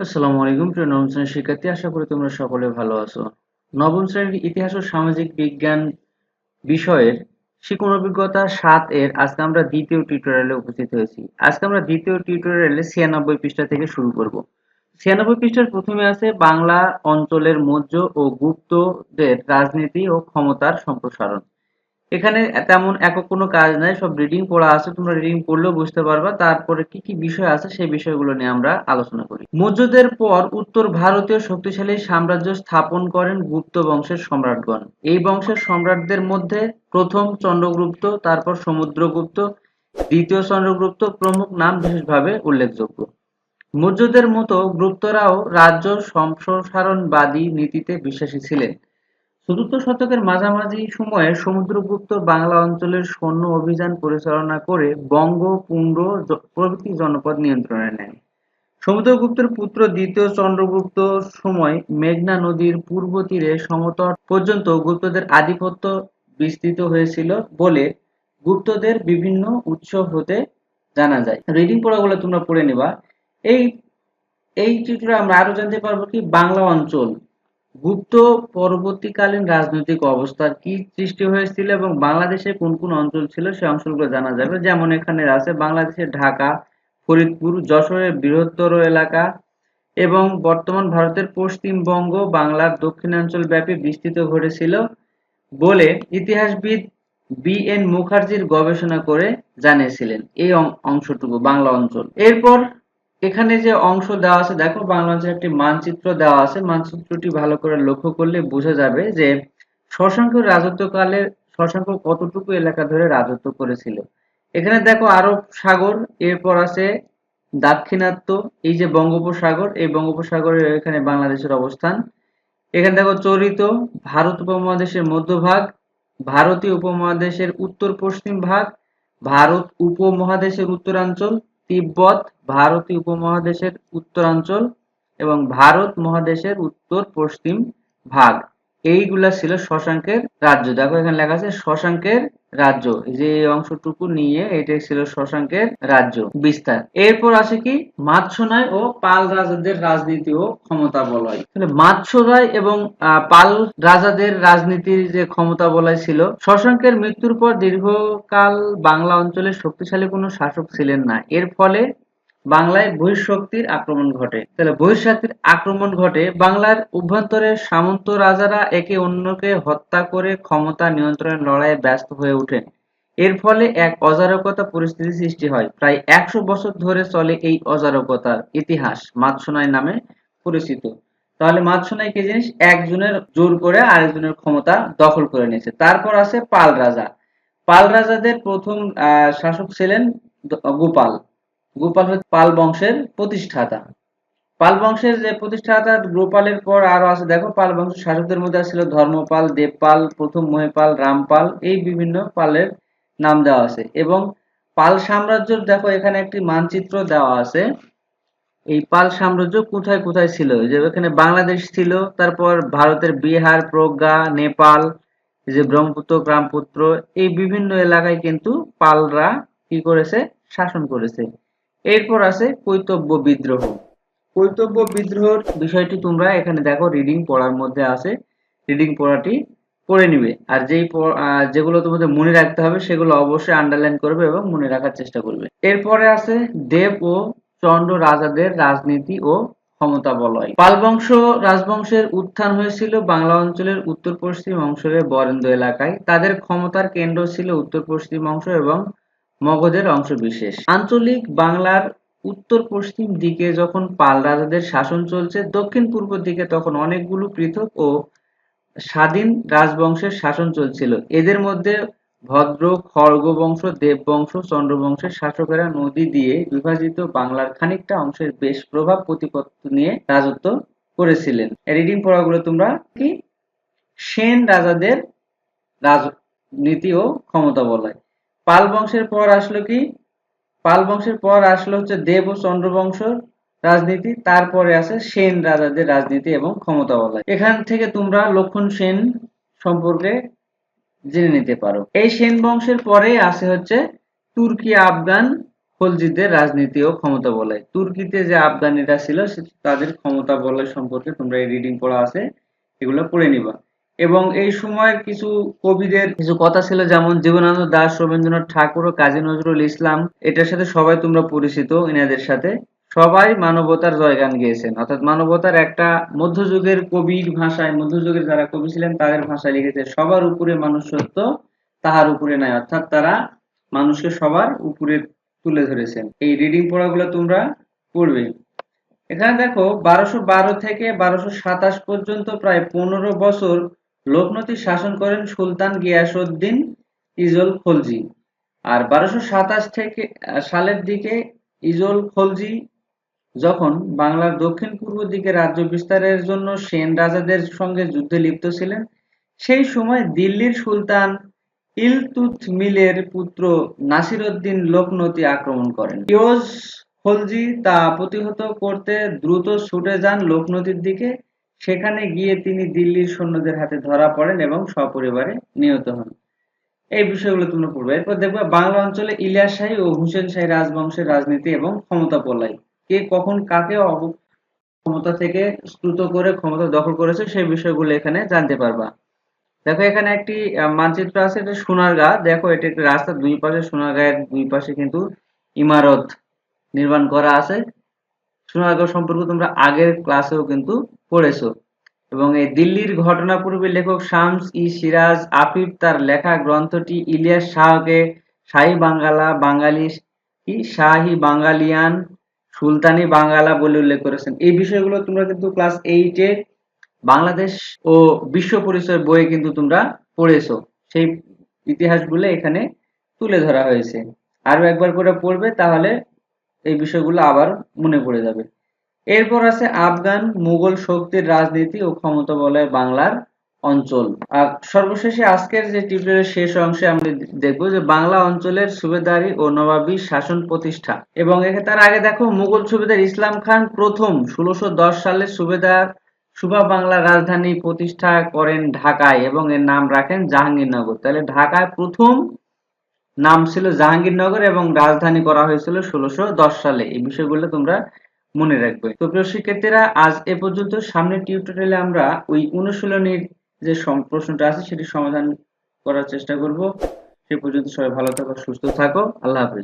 আসসালামু আলাইকুম প্রিয় নবম শ্রেণির শিক্ষার্থী, আশা করি তোমরা সকলে ভালো আছো। নবম শ্রেণির ইতিহাস ও সামাজিক বিজ্ঞান বিষয়ের শিক্ষণ অভিজ্ঞতা সাত এর আজকে আমরা দ্বিতীয় টিউটোরিয়ালে উপস্থিত হয়েছি। আজকে আমরা দ্বিতীয় টিউটোরিয়ালে ছিয়ানব্বই পৃষ্ঠা থেকে শুরু করব। ছিয়ানব্বই পৃষ্ঠার প্রথমে আছে বাংলা অঞ্চলের মৌর্য ও গুপ্তদের রাজনীতি ও ক্ষমতার সম্প্রসারণ। এখানে তেমন একক কোনো কাজ নাই, সব রিডিং পড়া আছে, তোমরা রিডিং পড়লেও বুঝতে পারবা। তারপরে কি কি বিষয় আছে, সেই বিষয়গুলো নিয়ে আমরা আলোচনা করি। মৌর্যদের পর উত্তর ভারতীয় শক্তিশালী সাম্রাজ্য স্থাপন করেন গুপ্ত বংশের সম্রাটগণ। এই বংশের সম্রাটদের মধ্যে প্রথম চন্দ্রগুপ্ত, তারপর সমুদ্রগুপ্ত, দ্বিতীয় চন্দ্রগুপ্ত প্রমুখ নাম বিশেষভাবে উল্লেখযোগ্য। মৌর্যদের মতো গুপ্তরাও রাজ্য সম্প্রসারণবাদী নীতিতে বিশ্বাসী ছিলেন। চতুর্থ শতকের মাঝামাঝি সময়ে সমুদ্রগুপ্ত বাংলা অঞ্চলের সৈন্য অভিযান পরিচালনা করে বঙ্গ, পুণ্ড প্রভৃতি জনপদ নিয়ন্ত্রণে নেন। সমুদ্রগুপ্তের পুত্র দ্বিতীয় চন্দ্রগুপ্ত সময় মেঘনা নদীর পূর্ব তীরে সমতট পর্যন্ত গুপ্তদের আধিপত্য বিস্তৃত হয়েছিল বলে গুপ্তদের বিভিন্ন উৎস হতে জানা যায় রিডিং পড়াগুলো তোমরা পড়ে নিবা এই এই চিত্রে আমরা আরও জানতে পারব কি বাংলা অঞ্চল গুপ্ত পরবর্তীকালীন রাজনৈতিক অবস্থার কি সৃষ্টি হয়েছিল এবং বাংলাদেশে কোন কোন অঞ্চল ছিল সে অঞ্চলগুলো জানা যাবে। যেমন এখানে আছে বাংলাদেশের ঢাকা, ফরিদপুর, যশোরের বৃহত্তর এলাকা এবং বর্তমান ভারতের পশ্চিমবঙ্গ, বাংলার দক্ষিণাঞ্চল ব্যাপী বিস্তৃত ঘটেছিল বলে ইতিহাসবিদ বি এন মুখার্জির গবেষণা করে জানিয়েছিলেন। এই অংশটুকু, বাংলা অঞ্চল। এরপর এখানে যে অংশ দেওয়া আছে, দেখো বাংলাদেশের একটি মানচিত্র দেওয়া আছে। মানচিত্রটি ভালো করে লক্ষ্য করলে বোঝা যাবে যে শশাঙ্ক রাজত্বকালে, শশাঙ্ক কতটুকু এলাকা ধরে রাজত্ব করেছিল? এখানে দেখো আরব সাগর, এরপর আছে দাক্ষিণাত্য, এই যে বঙ্গোপসাগর, এই বঙ্গোপসাগরের এখানে বাংলাদেশের অবস্থান। এখানে দেখো চরিত, ভারত উপমহাদেশের মধ্যভাগ, ভারতীয় উপমহাদেশের উত্তর পশ্চিম ভাগ, ভারত উপমহাদেশের উত্তরাঞ্চল তিব্বত ভারতীয় উপমহাদেশের উত্তরাঞ্চল এবং ভারত মহাদেশের উত্তর পশ্চিম ভাগ। এইগুলা ছিল শশাঙ্কের রাজ্য। দেখো এখানে লেখা আছে শশাঙ্কের রাজ্য। যে অংশটুকু নিয়ে এটাই ছিল শশাঙ্কের রাজ্য বিস্তার। এরপর আছে কি? মাৎসনায় ও পাল রাজাদের রাজনীতি ও ক্ষমতা বলয়। তাহলে মাৎসরায় এবং পাল রাজাদের রাজনীতির যে ক্ষমতা বলয় ছিল, শশাঙ্কের মৃত্যুর পর দীর্ঘকাল বাংলা অঞ্চলে শক্তিশালী কোনো শাসক ছিলেন না। এর ফলে বাংলায় বহিঃশক্তির আক্রমণ ঘটে। তাহলে বহিঃশক্তির আক্রমণ ঘটে বাংলার অভ্যন্তরে সামন্ত রাজারা একে অন্যকে হত্যা করে ক্ষমতা নিয়ন্ত্রণের লড়াইয়ে ব্যস্ত হয়ে ওঠেন এর ফলে এক অজারকতা পরিস্থিতি সৃষ্টি হয়। প্রায় একশো বছর ধরে চলে এই অজারকতার ইতিহাস মাতসোনাই নামে পরিচিত। তাহলে মাতসোনাই কি জিনিস? একজনের জোর করে আরেকজনের ক্ষমতা দখল করে নিয়েছে। তারপর আছে পাল রাজা। পাল রাজাদের প্রথম শাসক ছিলেন গোপাল। গোপাল পাল বংশের প্রতিষ্ঠাতা। পাল বংশের যে প্রতিষ্ঠাতা, গোপালের পর আরও আছে, দেখো পাল বংশের শাসকদের মধ্যে ছিল ধর্মপাল, দেবপাল, প্রথম মহেপাল, রামপাল, এই বিভিন্ন পালের নাম দেওয়া আছে। এবং পাল সাম্রাজ্য, দেখো এখানে একটি মানচিত্র দেওয়া আছে। এই পাল সাম্রাজ্য কোথায় কোথায় ছিল? যে এখানে বাংলাদেশ ছিল, তারপর ভারতের বিহার, প্রজ্ঞা, নেপাল যে ব্রহ্মপুত্র গ্রামপুত্র এই বিভিন্ন এলাকায় কিন্তু পালরা কি করেছে? শাসন করেছে। এরপর আছে কৈতব্য বিদ্রোহ। কৈতব্য বিদ্রোহর বিষয়টি তোমরা এখানে দেখো রিডিং পড়ার মধ্যে আছে। রিডিং পড়াটি পড়ে নিবে। আর যেই যেগুলো তোমাদের মনে রাখতে হবে, সেগুলো অবশ্যই আন্ডারলাইন করবে এবং মনে রাখার চেষ্টা করবে। এরপরে আছে দেব ও চন্দ্র রাজাদের রাজনীতি ও ক্ষমতা বলয়। পাল বংশ রাজবংশের উত্থান হয়েছিল বাংলা অঞ্চলের উত্তর পশ্চিম অংশের বরেন্দ্র এলাকায়। তাদের ক্ষমতার কেন্দ্র ছিল উত্তর পশ্চিম অংশ এবং মগধের অংশবিশেষ। আঞ্চলিক বাংলার উত্তর পশ্চিম দিকে যখন পাল রাজাদের শাসন চলছে দক্ষিণ পূর্ব দিকে তখন অনেকগুলো পৃথক ও স্বাধীন রাজবংশের শাসন চলছিল। এদের মধ্যে ভদ্র, খড়গ বংশ, দেব বংশ, চন্দ্রবংশের শাসকেরা নদী দিয়ে বিভাজিত বাংলার খানিকটা অংশের বেশ প্রভাব প্রতিপত্ত নিয়ে রাজত্ব করেছিলেন। রিডিং পড়াগুলো তোমরা কি? সেন রাজাদের রাজনীতি ও ক্ষমতা বলায়। পাল বংশের পর আসলো কি? পাল বংশের পর আসলো হচ্ছে দেব ও চন্দ্রবংশ রাজনীতি, তারপরে আছে সেন রাজাদের রাজনীতি এবং ক্ষমতা বলা। এখান থেকে তোমরা লক্ষণ সেন সম্পর্কে জেনে নিতে পারো। এই সেন বংশের পরে আছে হচ্ছে তুর্কি আফগান খলজিদের রাজনীতি ও ক্ষমতা বলয় তুর্কিতে যে আফগানিরা ছিল তাদের ক্ষমতা বলয় সম্পর্কে তোমরা এই রিডিং পড়া আছে, এগুলো পড়ে নিবা। এবং এই সময়ের কিছু কবিদের কিছু কথা ছিল, যেমন জীবনানন্দ দাস, রবীন্দ্রনাথ ঠাকুর ও কাজী নজরুল ইসলাম। এটার সাথে সবাই তোমরা পরিচিত এনাদের সাথে। সবাই মানবতার জয়গান গেয়েছেন। অর্থাৎ মানবতার একটা মধ্যযুগের কবির ভাষায়, মধ্যযুগের যারা কবি ছিলেন, তাদের ভাষায় লিখেছে, সবার উপরে মানুষ সত্য তাহার উপরে নাই। অর্থাৎ তারা মানুষকে সবার উপরে তুলে ধরেছেন। এই রিডিং পড়াগুলো তোমরা পড়বে। এখানে দেখো, বারোশো বারো থেকে বারোশো সাতাশ পর্যন্ত প্রায় পনেরো বছর লোকনতি শাসন করেন সুলতান গিয়াসউদ্দিন ইজল খলজি। আর বারোশো সাতাশ থেকে সালের দিকে ইজল খলজি যখন বাংলার দক্ষিণ পূর্ব দিকে রাজ্য বিস্তারের জন্য সেন রাজাদের সঙ্গে যুদ্ধে লিপ্ত ছিলেন, সেই সময় দিল্লির সুলতান ইলতুৎমিলের পুত্র নাসিরউদ্দিন লোকনতি আক্রমণ করেন। ইয়োজ খলজি তা প্রতিহত করতে দ্রুত ছুটে যান লোকনদীর দিকে। সেখানে গিয়ে তিনি দিল্লির সৈন্যদের হাতে ধরা পড়েন এবং সপরিবারে নিহত হন। এই বিষয়গুলো তোমরা পড়বে। এরপর দেখবে, বাংলা অঞ্চলে ইলিয়াস শাহী ও হুসেন শাহী রাজবংশের রাজনীতি এবং ক্ষমতা পলাই। কে কখন কাকে ক্ষমতা থেকে স্তুত করে ক্ষমতা দখল করেছে সেই বিষয়গুলো এখানে জানতে পারবা। দেখো, এখানে একটি মানচিত্র আছে, এটা সোনারগাঁ। দেখো, এটা একটি রাস্তা, দুই পাশে সোনারগাঁয়ের দুই পাশে কিন্তু ইমারত নির্মাণ করা আছে। সোনারগাঁও সম্পর্কে তোমরা আগের ক্লাসেও কিন্তু পড়েছো। এবং এই দিল্লির ঘটনা পূর্বে লেখক শামস ই সিরাজ আফিফ তার লেখা গ্রন্থটি ইলিয়াস শাহকে শাহী বাঙ্গালা বাঙালি শাহী বাঙালিয়ান সুলতানি বাঙ্গালা বলে উল্লেখ করেছেন। এই বিষয়গুলো তোমরা কিন্তু ক্লাস এইটে বাংলাদেশ ও বিশ্ব পরিচয় বইয়ে কিন্তু তোমরা পড়েছো। সেই ইতিহাসগুলো এখানে তুলে ধরা হয়েছে। আরও একবার করে পড়বে তাহলে এই বিষয়গুলো আবার মনে পড়ে যাবে। এরপর আছে আফগান, মুঘল শক্তির রাজনীতি ও ক্ষমতা বলয় বাংলার অঞ্চল। আর সর্বশেষে আজকের যে টিউটোরিয়ালের শেষ অংশে আমরা দেখব যে বাংলা অঞ্চলের সুবেদারি ও নবাবী শাসন প্রতিষ্ঠা। এবং তার আগে দেখো, মুঘল সুবেদার ইসলাম খান প্রথম ষোলোশো সালে সুবেদার সুবা বাংলা রাজধানী প্রতিষ্ঠা করেন ঢাকায় এবং এর নাম রাখেন জাহাঙ্গীরনগর। তাহলে ঢাকায় প্রথম নাম ছিল জাহাঙ্গীরনগর এবং রাজধানী করা হয়েছিল ষোলোশো সালে। এই বিষয়গুলো তোমরা মনে রাখবে। তো প্রিয় শিক্ষার্থীরা, আজ এ পর্যন্ত সামনের টিউটোরিয়ালে আমরা ওই অনুশীলনীর যে প্রশ্নটা আছে সেটি সমাধান করার চেষ্টা করব। সে পর্যন্ত সবাই ভালো থাকো, সুস্থ থাকো। আল্লাহ হাফেজ।